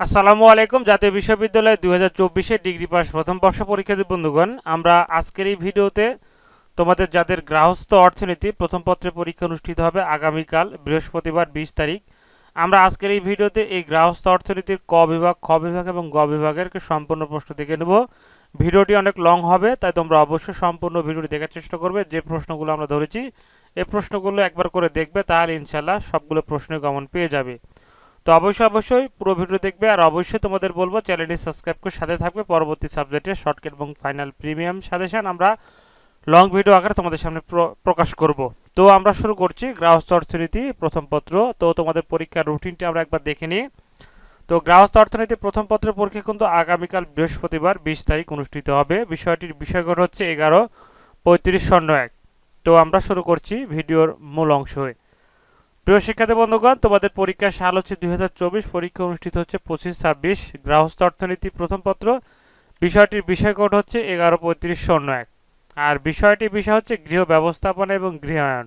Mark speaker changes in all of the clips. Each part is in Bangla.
Speaker 1: আসসালামু আলাইকুম, জাতীয় বিশ্ববিদ্যালয় দু হাজার চব্বিশে ডিগ্রি পাস প্রথম বর্ষ পরীক্ষার্থী বন্ধুগণ। আমরা আজকের এই ভিডিওতে তোমাদের যাদের গ্রাহস্থ অর্থনীতি প্রথম পত্রে পরীক্ষা অনুষ্ঠিত হবে আগামীকাল, বৃহস্পতিবার বিশ তারিখ। আমরা আজকের এই ভিডিওতে এই গ্রাহস্থ অর্থনীতির ক বিভাগ, খ বিভাগ এবং গ বিভাগের সম্পূর্ণ প্রশ্ন দেখে নেব। ভিডিওটি অনেক লং হবে, তাই তোমরা অবশ্যই সম্পূর্ণ ভিডিওটি দেখার চেষ্টা করবে। যে প্রশ্নগুলো আমরা ধরেছি এই প্রশ্নগুলো একবার করে দেখবে, তাহলে ইনশাল্লাহ সবগুলো প্রশ্নই গমন পেয়ে যাবে। তো অবশ্যই অবশ্যই পুরো ভিডিও দেখবে আর অবশ্যই তোমাদের বলব চ্যানেলটি সাবস্ক্রাইব করে সাথে থাকবে। পরবর্তী সাবজেক্টে শর্টকাট এবং ফাইনাল প্রিমিয়াম সাজেশন আমরা লং ভিডিও আকারে তোমাদের সামনে প্র- প্রকাশ করব। তো আমরা শুরু করছি গ্রাহস্থ অর্থনীতি প্রথম পত্র। তো তোমাদের পরীক্ষার রুটিনটি আমরা একবার দেখে নিই। তো গ্রাহস্থ অর্থনীতি প্রথম পত্রের পরীক্ষা কিন্তু আগামীকাল বৃহস্পতিবার বিশ তারিখ অনুষ্ঠিত হবে। বিষয়টির বিষয়গত হচ্ছে এগারো পঁয়ত্রিশ শূন্য এক। তো আমরা শুরু করছি ভিডিওর মূল অংশ। হয়ে প্রিয় শিক্ষার্থী বন্ধুগণ, তোমাদের পরীক্ষার সাল হচ্ছে দুই হাজার চব্বিশ, পরীক্ষা অনুষ্ঠিত হচ্ছে পঁচিশ ছাব্বিশ, গ্রাহস্থ অর্থনীতি প্রথম পত্র। বিষয়টির বিষয় কোড হচ্ছে এগারো পঁয়ত্রিশ শূন্য এক। আর বিষয়টির বিষয় হচ্ছে গৃহ ব্যবস্থাপনা এবং গৃহায়ন।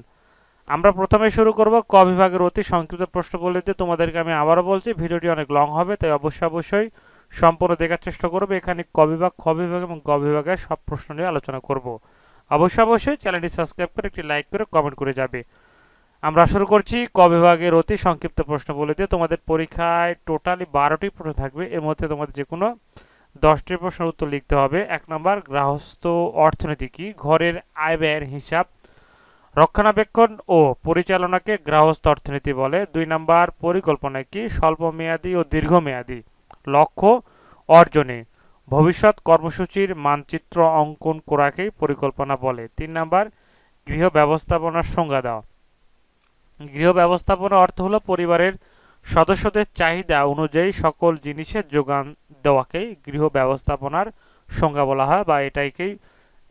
Speaker 1: আমরা প্রথমে শুরু করব ক বিভাগের অতি সংক্ষিপ্ত প্রশ্ন বলে প্রশ্নগুলিতে তোমাদেরকে আমি আবারও বলছি, ভিডিওটি অনেক লং হবে, তাই অবশ্যই অবশ্যই সম্পূর্ণ দেখার চেষ্টা করবে। এখানে ক বিভাগ, খ বিভাগ এবং গ বিভাগের সব প্রশ্ন নিয়ে আলোচনা করব। অবশ্যই অবশ্যই চ্যানেলটি সাবস্ক্রাইব করে একটি লাইক করে কমেন্ট করে যাবে। আমরা শুরু করছি ক বিভাগের অতি সংক্ষিপ্ত প্রশ্ন বলে দিয়ে তোমাদের পরীক্ষায় টোটালি বারোটি প্রশ্ন থাকবে। এর মধ্যে তোমাদের যে কোনো দশটি প্রশ্নের উত্তর লিখতে হবে। এক নম্বর, গৃহস্থ অর্থনীতি কি? ঘরের আয় ব্যয়ের হিসাব, রক্ষণাবেক্ষণ ও পরিচালনাকে গ্রাহস্থ অর্থনীতি বলে। দুই নম্বর, পরিকল্পনা কি? স্বল্পমেয়াদী ও দীর্ঘমেয়াদী লক্ষ্য অর্জনে ভবিষ্যৎ কর্মসূচির মানচিত্র অঙ্কন করাকেই পরিকল্পনা বলে। তিন নম্বর, গৃহ ব্যবস্থাপনার সংজ্ঞা দেওয়া গৃহ ব্যবস্থাপনা অর্থ হলো পরিবারের সদস্যদের চাহিদা অনুযায়ী সকল জিনিসের যোগান দেওয়াকেই গৃহ ব্যবস্থাপনার সংজ্ঞা বলা হয় বা এটাইকেই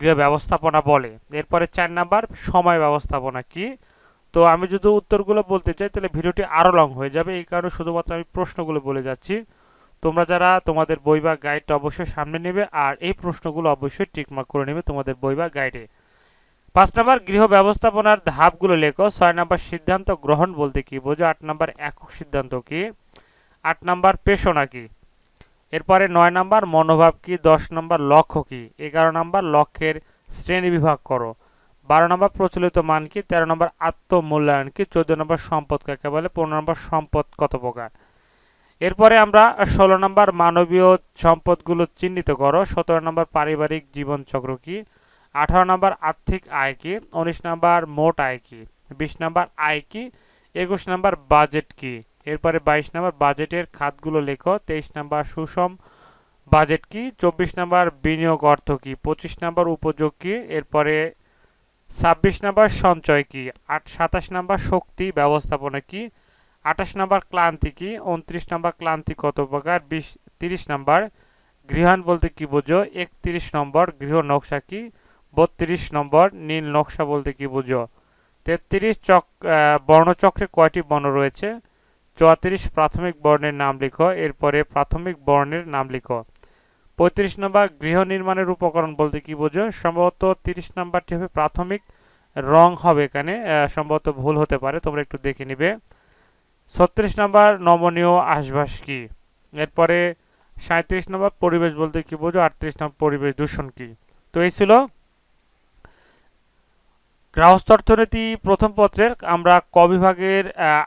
Speaker 1: গৃহ ব্যবস্থাপনা বলে। এরপরে চার নাম্বার, সময় ব্যবস্থাপনা কি? তো আমি যদি উত্তরগুলো বলতে চাই, তাহলে ভিডিওটি আরও লং হয়ে যাবে। এই কারণে শুধুমাত্র আমি প্রশ্নগুলো বলে যাচ্ছি। তোমরা যারা তোমাদের বই বা গাইডটা অবশ্যই সামনে নেবে, আর এই প্রশ্নগুলো অবশ্যই টিকমার্ক করে নেবে তোমাদের বই বা গাইডে পাঁচ নম্বর গৃহ ব্যবস্থাপনার ধাপগুলো লেখো। ছয় নম্বর সিদ্ধান্ত গ্রহণ বলতে কি বোঝো? আট নম্বর একক সিদ্ধান্ত কি? আট নাম্বার পেশনা কি? এরপরে নয় নম্বর মনোভাব কি? দশ নম্বর লক্ষ্য কি? এগারো নাম্বার লক্ষ্যের শ্রেণি বিভাগ করো। বারো নম্বর প্রচলিত মান কি? তেরো নম্বর আত্মমূল্যায়ন কি? চোদ্দ নম্বর সম্পদ কাকে বলে? পনেরো নম্বর সম্পদ কত প্রকার? এরপরে আমরা ষোলো নম্বর মানবীয় সম্পদগুলো চিহ্নিত করো। সতেরো নম্বর পারিবারিক জীবনচক্র কি? আঠারো নম্বর আর্থিক আয় কি? উনিশ নম্বর মোট আয় কি? বিশ নম্বর আয় কি? একুশ নম্বর বাজেট কি? এরপরে বাইশ নম্বর বাজেটের খাতগুলো লেখো। তেইশ নম্বর সুষম বাজেট কি? চব্বিশ নম্বর বিনিয়োগ অর্থ কি? পঁচিশ নম্বর উপযোগ কি? এরপরে ছাব্বিশ নম্বর সঞ্চয় কি? আট, সাতাশ নম্বর শক্তি ব্যবস্থাপনা কি? আঠাশ নম্বর ক্লান্তি কি? উনত্রিশ নম্বর ক্লান্তি কত প্রকার? বিশ, তিরিশ নম্বর গৃহায়ন বলতে কি বোঝো? একত্রিশ নম্বর গৃহ নকশা কি? বত্রিশ নম্বর, নীল নকশা বলতে কি বুঝো? তেত্রিশ চক বর্ণচক্রে কয়টি বর্ণ রয়েছে? চুয়াত্রিশ প্রাথমিক বর্ণের নাম লিখো, এরপরে প্রাথমিক বর্ণের নাম লিখো। পঁয়ত্রিশ নম্বর, গৃহ নির্মাণের উপকরণ বলতে কি বোঝো? সম্ভবত তিরিশ নম্বরটি হবে প্রাথমিক, রং হবে এখানে সম্ভবত ভুল হতে পারে, তোমরা একটু দেখে নিবে। ছত্রিশ নম্বর, নমনীয় আশবাস কি? এরপরে সাঁত্রিশ নম্বর, পরিবেশ বলতে কি বোঝো? আটত্রিশ নম্বর, পরিবেশ দূষণ কি? তো এই ছিল গ্রাহস্থ অর্থনীতি প্রথম পত্রের আমরা ক বিভাগের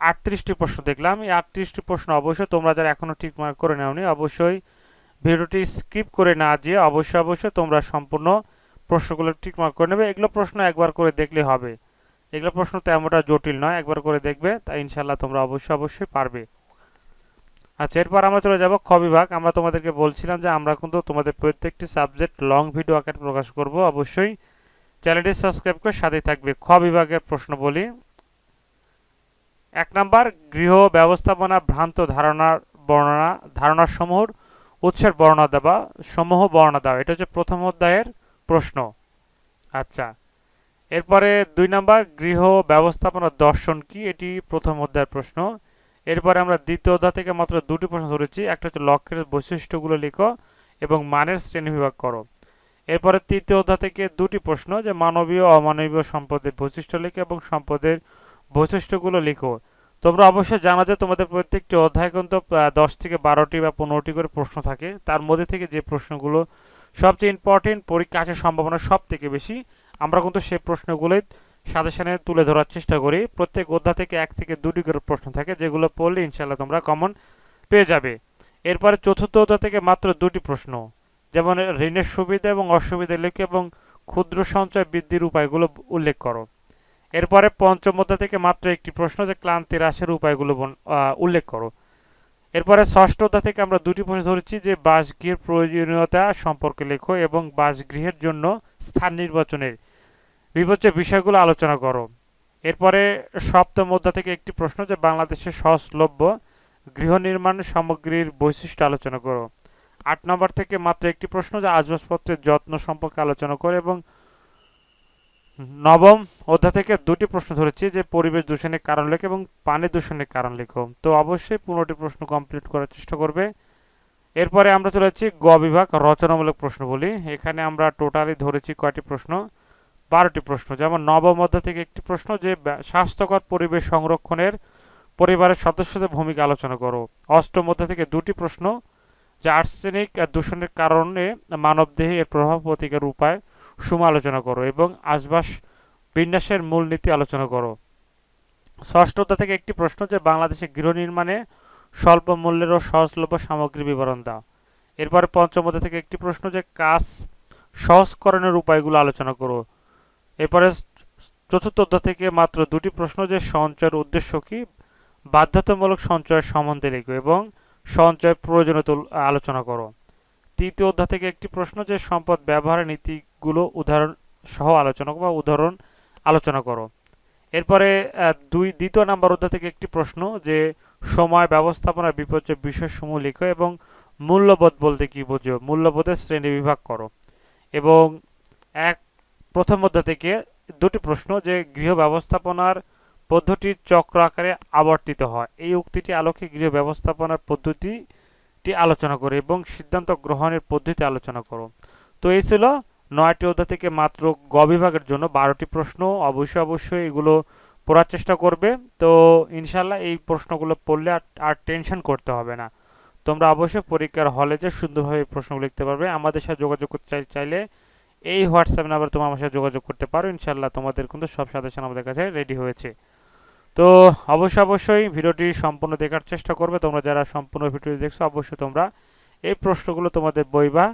Speaker 1: আটত্রিশটি প্রশ্ন দেখলাম। এই আটত্রিশটি প্রশ্ন অবশ্যই তোমরা যারা এখনও ঠিক মার্ক করে নেওনি, অবশ্যই ভিডিওটি স্কিপ করে না দিয়ে অবশ্যই অবশ্যই তোমরা সম্পূর্ণ প্রশ্নগুলো ঠিক মার্ক করে নেবে। এগুলো প্রশ্ন একবার করে দেখলে হবে। এগুলো প্রশ্ন তেমনটা জটিল নয়, একবার করে দেখবে তাই ইনশাল্লাহ তোমরা অবশ্যই অবশ্যই পারবে। আচ্ছা এরপর আমরা চলে যাব খ বিভাগ। আমরা তোমাদেরকে বলছিলাম যে আমরা কিন্তু তোমাদের প্রত্যেকটি সাবজেক্ট লং ভিডিও আকারে প্রকাশ করব। অবশ্যই চ্যানেলটি সাবস্ক্রাইব করে সাথে থাকবে। খ বিভাগের প্রশ্ন বলি। এক নাম্বার, গৃহ ব্যবস্থাপনা ভ্রান্ত ধারণার বর্ণনা ধারণার সমূহ উৎসের বর্ণনা দেওয়া, সমূহ বর্ণনা দেওয়া। এটা হচ্ছে প্রথম অধ্যায়ের প্রশ্ন। আচ্ছা এরপরে দুই নাম্বার, গৃহ ব্যবস্থাপনা দর্শন কি? এটি প্রথম অধ্যায়ের প্রশ্ন। এরপরে আমরা দ্বিতীয় অধ্যায় থেকে মাত্র দুটি প্রশ্ন ধরেছি। একটা হচ্ছে লক্ষ্যের বৈশিষ্ট্যগুলো লিখো এবং মানের শ্রেণীবিভাগ করো। এরপরে তৃতীয় অধ্যায় থেকে দুটি প্রশ্ন, যে মানবীয় অমানবীয় সম্পদের বৈশিষ্ট্য লিখো এবং সম্পদের বৈশিষ্ট্যগুলো লিখো। তোমরা অবশ্যই জানো যে তোমাদের প্রত্যেকটি অধ্যায় কিন্তু দশ থেকে বারোটি বা পনেরোটি করে প্রশ্ন থাকে। তার মধ্যে থেকে যে প্রশ্নগুলো সবচেয়ে ইম্পর্টেন্ট পরীক্ষা আসার সম্ভাবনা সব থেকে বেশি, আমরা কিন্তু সেই প্রশ্নগুলোই সাজেশনে তুলে ধরার চেষ্টা করি। প্রত্যেক অধ্যায় থেকে এক থেকে দুটি করে প্রশ্ন থাকে, যেগুলো পড়লে ইনশাল্লাহ তোমরা কমন পেয়ে যাবে। এরপরে চতুর্থ অধ্যায় থেকে মাত্র দুটি প্রশ্ন। যেমন ঋণের সুবিধা এবং অসুবিধা লেখো এবং ক্ষুদ্র সঞ্চয় বৃদ্ধির উপায়গুলো উল্লেখ করো। এরপরে পঞ্চম থেকে মাত্র একটি প্রশ্ন যে ক্লান্তি হ্রাসের উপায়গুলো উল্লেখ করো। এরপরে ষষ্ঠ অধ্যায় থেকে আমরা দুটি প্রশ্ন ধরেছি যে বাসগৃহের প্রয়োজনীয়তা সম্পর্কে লেখো এবং বাসগৃহের জন্য স্থান নির্বাচনের বিপর্য বিষয়গুলো আলোচনা করো। এরপরে সপ্তম থেকে একটি প্রশ্ন যে বাংলাদেশের সহজলভ্য গৃহ নির্মাণ সামগ্রীর বৈশিষ্ট্য আলোচনা করো। আট নম্বর থেকে মাত্র একটি প্রশ্ন যে আসবাবপত্রের যত্ন সম্পর্কে আলোচনা করো এবং নবম অধ্যায় থেকে দুটি প্রশ্ন ধরেছি যে পরিবেশ দূষণের কারণ লেখো এবং পানি দূষণের কারণ লেখো। তো অবশ্যই পনেরোটি প্রশ্ন কমপ্লিট করার চেষ্টা করবে। এরপরে আমরা চলে গ বিভাগ, রচনামূলক প্রশ্ন বলি এখানে আমরা টোটালি ধরেছি কয়টি প্রশ্ন? বারোটি প্রশ্ন। যেমন নবম অধ্যায় থেকে একটি প্রশ্ন যে স্বাস্থ্যকর পরিবেশ সংরক্ষণের পরিবারের সদস্যদের ভূমিকা আলোচনা করো। অষ্টম অধ্যায় থেকে দুটি প্রশ্ন। যে আর্সেনিক দূষণের কারণে মানবদেহে এর প্রভাব প্রতিকার উপায় সমালোচনা করো এবং আসবাস বিন্যাসের মূলনীতি আলোচনা করো। ষষ্ঠ থেকে একটি প্রশ্ন যে বাংলাদেশে গৃহ নির্মাণে স্বল্প মূল্যের ও সহজলভ্য সামগ্রী বিবরণ দাও। এরপরে পঞ্চম অধ্যায় থেকে একটি প্রশ্ন যে কাজ সহজকরণের উপায়গুলো আলোচনা করো। এরপরে চতুর্থ থেকে মাত্র দুটি প্রশ্ন যে সঞ্চয়ের উদ্দেশ্য কি? বাধ্যতামূলক সঞ্চয়ের সম্বন্ধে লেখো এবং সঞ্চয়ের প্রয়োজনীয়তা আলোচনা করো। তৃতীয় অধ্যায় থেকে একটি প্রশ্ন যে সম্পদ ব্যবহারের নীতিগুলো উদাহরণ সহ আলোচনা বা উদাহরণ আলোচনা করো। এরপরে দুই, দ্বিতীয় নাম্বার অধ্যায় থেকে একটি প্রশ্ন যে সময় ব্যবস্থাপনার বিপর্যয় বিষয়সমূহ লেখো এবং মূল্যবোধ বলতে কি বোঝো? মূল্যবোধের শ্রেণি বিভাগ করো। এবং এক, প্রথম অধ্যায় থেকে দুটি প্রশ্ন যে গৃহ ব্যবস্থাপনার পদ্ধতি চক্র আকারে আবর্তিত হয়। এই উক্তিটি আলোকে গৃহ ব্যবস্থাপনার পদ্ধতিটি আলোচনা করো এবং সিদ্ধান্ত গ্রহণের পদ্ধতি আলোচনা করো। তো এই ছিল নয়টি অধ্যায় থেকে মাত্র গ বিভাগের জন্য বারোটি প্রশ্ন। অবশ্যই অবশ্যই এগুলো পড়ার চেষ্টা করবে। তো ইনশাল্লাহ এই প্রশ্নগুলো পড়লে আর আর টেনশন করতে হবে না। তোমরা অবশ্যই পরীক্ষার হলে যে সুন্দরভাবে প্রশ্নগুলো লিখতে পারবে। আমাদের সাথে যোগাযোগ করতে চাই- চাইলে এই হোয়াটসঅ্যাপ নাম্বার তোমরা আমার সাথে যোগাযোগ করতে পারো। ইনশাল্লাহ তোমাদের কিন্তু সব সাজেশন আমাদের কাছে রেডি হয়েছে। তো অবশ্যই অবশ্যই ভিডিওটি সম্পূর্ণ দেখার চেষ্টা করবে। তোমরা যারা সম্পূর্ণ ভিডিও দেখছ, অবশ্যই তোমরা এই প্রশ্নগুলো তোমাদের বই বা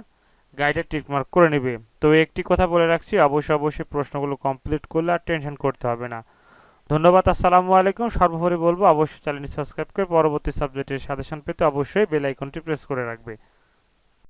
Speaker 1: গাইডে টিকমার্ক করে নেবে। তো একটি কথা বলে রাখছি, অবশ্যই অবশ্যই প্রশ্নগুলো কমপ্লিট করলে আর টেনশন করতে হবে না। ধন্যবাদ, আসসালামু আলাইকুম। সর্বোপরি বলব, অবশ্যই চ্যানেলটি সাবস্ক্রাইব করে পরবর্তী সাবজেক্টের সাজেশন পেতে অবশ্যই বেল আইকনটি প্রেস করে রাখবে।